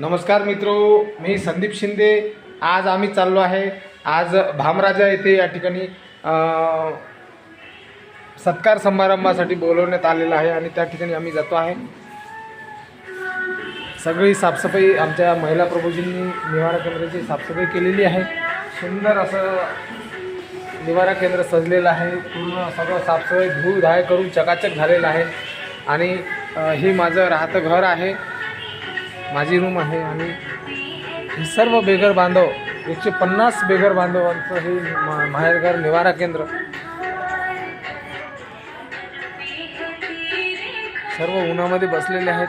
नमस्कार मित्रो मी संदीप शिंदे. आज आम्ही चाललो आहे. आज भामराजा येथे या ठिकाणी सत्कार समारंभासाठी बोलवण्यात आलेलं आहे आणि त्या ठिकाणी आम्ही जातो आहे. सगळी साफसफाई आमच्या महिला प्रभूजींनी निवारा केंद्राची साफसफाई केलेली आहे. सुंदर असं निवारा केंद्र सजलेलं आहे. पूर्ण सगळं साफसफाई धूळ धाय करून चकाचक झालेलं आहे. आणि हे माझं राहतं घर आहे. माझी रूम आहे आणि हे सर्व बेघर बांधव एकशे पन्नास बेघर बांधवांचं हे माहेरघर निवारा केंद्र. सर्व उन्हामध्ये बसलेले आहेत.